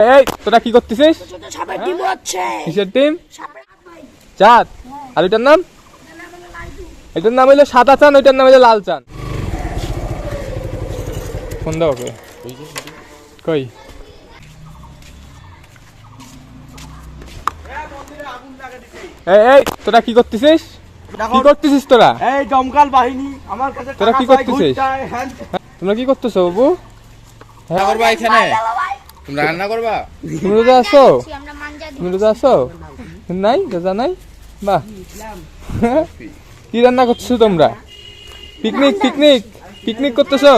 এই তোরা কি করতেছিস? হচ্ছে। কিসের টিম? চাঁদ। আর ওইটার নাম? এটার নাম হইল সাদা চান ওইটার নাম হইল লাল চান ফোন দাও ওকে। কই? এই এই তোরা কি করতেছিস? কি করতেছিস তোরা? এই দমকাল বাহিনী আমার কাছে তোরা কি করতেছিস? ঘুষ তোমরা কি করতেছো বাবু? এখানে? তোমরা রান্না করবা? তুমি আমরা তুমি রোজা আছো নাই রোজা নাই? বাহ। কি রান্না করতেছো তোমরা? পিকনিক পিকনিক পিকনিক করতেছো?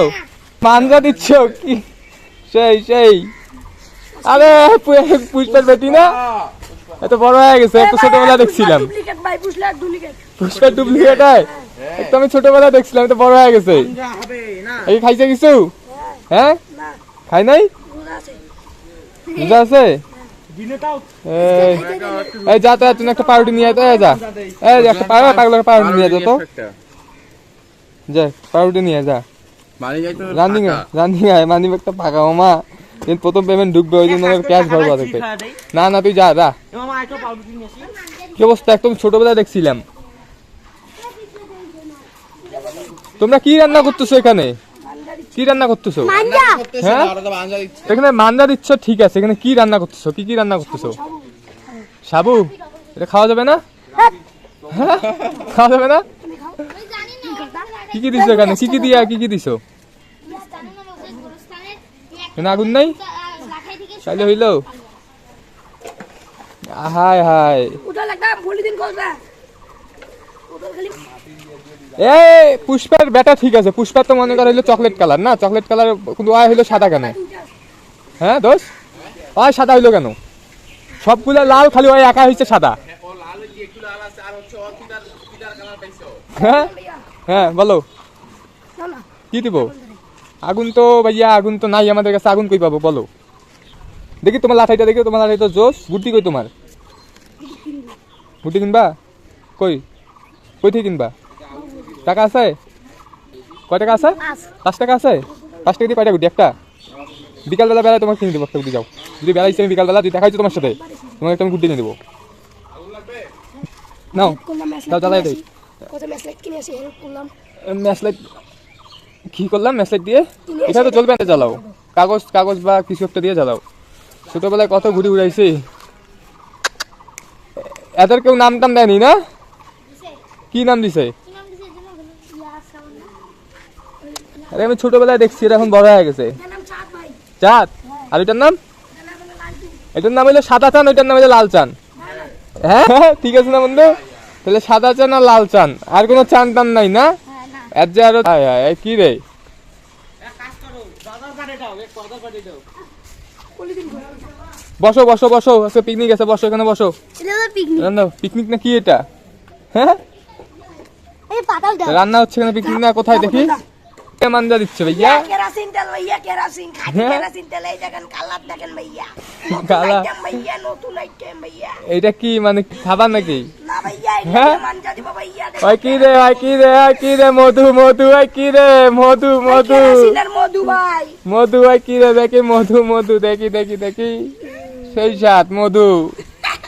মানজা দিচ্ছ? কি? সেই সেই। আরে পুষ্পার বেটি না? এত বড় হয়ে গেছে একটু ছোটবেলা দেখছিলাম। পুষ্পার ডুপ্লিকেট হয় একটু আমি ছোটবেলা দেখছিলাম এত বড় হয়ে গেছে। যা হবে না। এই খাইছে কিছু? হ্যাঁ? খাই নাই? বুঝা আছে? এই এই যা তো তুই একটা পাউরুটি নিয়ে আয় যা। এই একটা পাউরুটি পাগলের পাউরুটি নিয়ে যা তো। যা পাউরুটি নিয়ে যা। যাই তো রানিং রানিং আয় মানি একটা ফাঁকা মামা দিন প্রথম পেমেন্ট ঢুকবে ওই জন্য ক্যাশ ভরবা দেখে না না তুই যা যা। কি অবস্থা? একদম ছোটবেলায় দেখছিলাম। তোমরা কি রান্না করতেছো এখানে? কি রান্না করতেছো? হ্যাঁ? এখানে মান্দা দিচ্ছ ঠিক আছে। এখানে কি রান্না করতেছো? কি কি রান্না করতেছো? সাবু? এটা খাওয়া যাবে না? হ্যাঁ? খাওয়া যাবে না? ওই জানি না কি কি দিছো এখানে? কি কি দিয়া কি কি দিছো? এখানে আগুন নাই? তাহলে হইল? হাই হাই এই, পুষ্পার ব্যাটা ঠিক আছে। পুষ্পার তো মনে করা হইল চকলেট কালার না? চকলেট কালার কিন্তু আয় হইল সাদা কেন? হ্যাঁ দোষ আয় সাদা হইল কেন? সবগুলো লাল, খালি ওই একা হইছে সাদা। হ্যাঁ? হ্যাঁ বলো। কি দিব? আগুন তো ভাইয়া, আগুন তো নাই আমাদের কাছে, আগুন কই পাবো? বলো। দেখি তোমার লাঠাইটা, দেখি তোমার লাঠাইটা জোস গুটি কই তোমার? গুটি কিনবা? কই? কই থেকে কিনবা? টাকা আছে? কয় টাকা আছে? পাঁচ। টাকা আছে? পাঁচ টাকা দিয়ে কয়টা গুটি? একটা? বিকালবেলা বেলায় তোমার কিনে দেবো একটা গুটি যাও। যদি বেলা আমি বিকালবেলা যদি দেখাইছো তোমার সাথে তোমার একটা আমি গুটি কিনে দেবো। নাও দাও জ্বালাই দেই কত ম্যাচ কিনে এসে হেল্প করলাম ম্যাসলাইট কি করলাম? ম্যাসলাইট দিয়ে? এটা তো চলবে না জ্বালাও। কাগজ কাগজ বা কিছু একটা দিয়ে জ্বালাও। ছোটবেলায় কত ঘুরি উড়াইছি? এদের কেউ নাম টাম দেয়নি না? কি নাম দিছে? কি নাম দিছে জন্য সাউন্ড আরে আমি ছোটবেলায় দেখছি এটা এখন বড় হয়ে গেছে। চাঁদ আর এটার নাম? এটার নাম হলো হলো সাদা চান ওইটার নাম হলো লাল চান হ্যাঁ? ঠিক আছে না বন্ধু? তাহলে সাদা চান আর লাল চান আর কোনো চান টান নাই না? হ্যাঁ না। এর যে আরও কি রে? বসো বসো বসো আজকে পিকনিক আছে বসো এখানে বসো। এটা পিকনিক না কি এটা? হ্যাঁ? রান্না হচ্ছে এখানে পিকনিক না কোথায় দেখি? কে মান্দা দিচ্ছে ভাইয়া? কেরাসিন তেল ভাইয়া কেরাসিন। খাঁটি হ্যাঁ? কেরাসিন তেল এই দেখেন কালার দেখেন ভাইয়া। কালার? ভাইয়া নতুন আইটেম ভাইয়া। এটা কি মানে খাবার নাকি? না ভাইয়া হ্যাঁ? এটা মানজা দিব ভাইয়া ওই কি রে ওই কি রে ওই কি রে মধু মধু ওই কি রে মধু মধু। কেরাসিনের মধু ভাই। মধু ওই কি রে দেখি মধু মধু দেখি দেখি দেখি। সেই সাত মধু।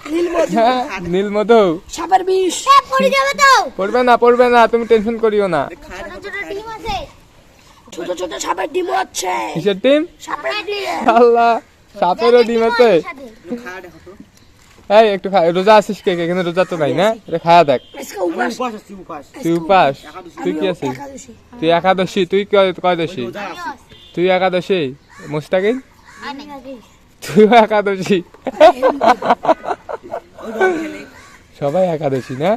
হ্যাঁ নীল মধু সাপের বিষ পড়ে যাবে তো। পড়বে না পড়বে না তুমি টেনশন করিও না। ছোট ছোট ডিম আছে। ছোট ছোট সাপের ডিম হচ্ছে। কিসের টিম সাপের ডিম। আল্লাহ সাপেরও ডিম আছে। সাথে? খাওয়া দেখো তো এই একটু খা রোজা আছিস কে কে? রোজা তো নাই না। এটা খাওয়া দেখ। তুই উপাস। তুই কি আছিস? তুই একাদশী তুই কয়- কয়দশী তুই একাদশী? মুস্তাকিন অনেক তুই একাদশী। সবাই একাদশী না?